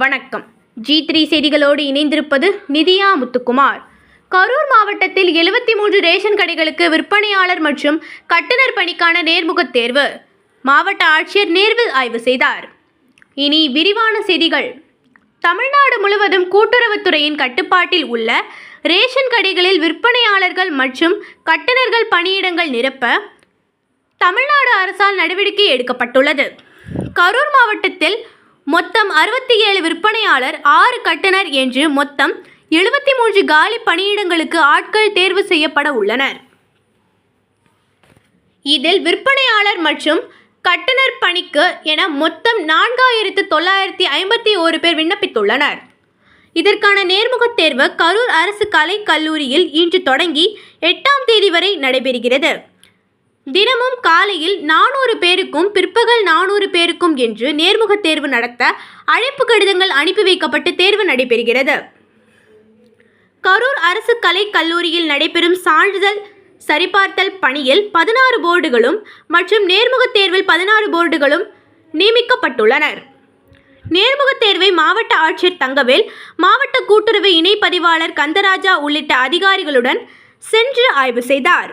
வணக்கம். G three செய்திகளோடு இணைந்திருப்பது நிதியா முத்துக்குமார். கரூர் மாவட்டத்தில் எழுபத்தி மூன்று ரேஷன் கடைகளுக்கு விற்பனையாளர் மற்றும் கட்டுநர் பணிக்கான நேர்முகத் தேர்வு. மாவட்ட ஆட்சியர் நேர்வில் ஆய்வு செய்தார். இனி விரிவான செய்திகள். தமிழ்நாடு முழுவதும் கூட்டுறவுத்துறையின் கட்டுப்பாட்டில் உள்ள ரேஷன் கடைகளில் விற்பனையாளர்கள் மற்றும் கட்டுநர்கள் பணியிடங்கள் நிரப்ப தமிழ்நாடு அரசால் நடவடிக்கை எடுக்கப்பட்டுள்ளது. கரூர் மாவட்டத்தில் மொத்தம் அறுபத்தி ஏழு விற்பனையாளர் ஆறு கட்டுனர் என்று மொத்தம் எழுபத்தி மூன்று காலி பணியிடங்களுக்கு ஆட்கள் தேர்வு செய்யப்பட உள்ளனர். இதில் விற்பனையாளர் மற்றும் கட்டுனர் பணிக்கு என மொத்தம் நான்காயிரத்து தொள்ளாயிரத்தி ஐம்பத்தி ஓரு பேர் விண்ணப்பித்துள்ளனர். இதற்கான நேர்முகத் தேர்வு கரூர் அரசு கலைக் கல்லூரியில் இன்று தொடங்கி எட்டாம் தேதி வரை நடைபெறுகிறது. தினமும் காலையில் நானூறு பேருக்கும் பிற்பகல் நானூறு பேருக்கும் என்று நேர்முகத் தேர்வு நடத்த அழைப்பு கடிதங்கள் அனுப்பி வைக்கப்பட்டு தேர்வு நடைபெறுகிறது. கரூர் அரசு கலை கல்லூரியில் நடைபெறும் சான்றிதழ் சரிபார்த்தல் பணியில் பதினாறு போர்டுகளும் மற்றும் நேர்முகத் தேர்வில் பதினாறு போர்டுகளும் நியமிக்கப்பட்டுள்ளனர். நேர்முகத் தேர்வை மாவட்ட ஆட்சியர் தங்கவேல் மாவட்ட கூட்டுறவு இணை பதிவாளர் கந்தராஜா உள்ளிட்ட அதிகாரிகளுடன் சென்று ஆய்வு செய்தார்.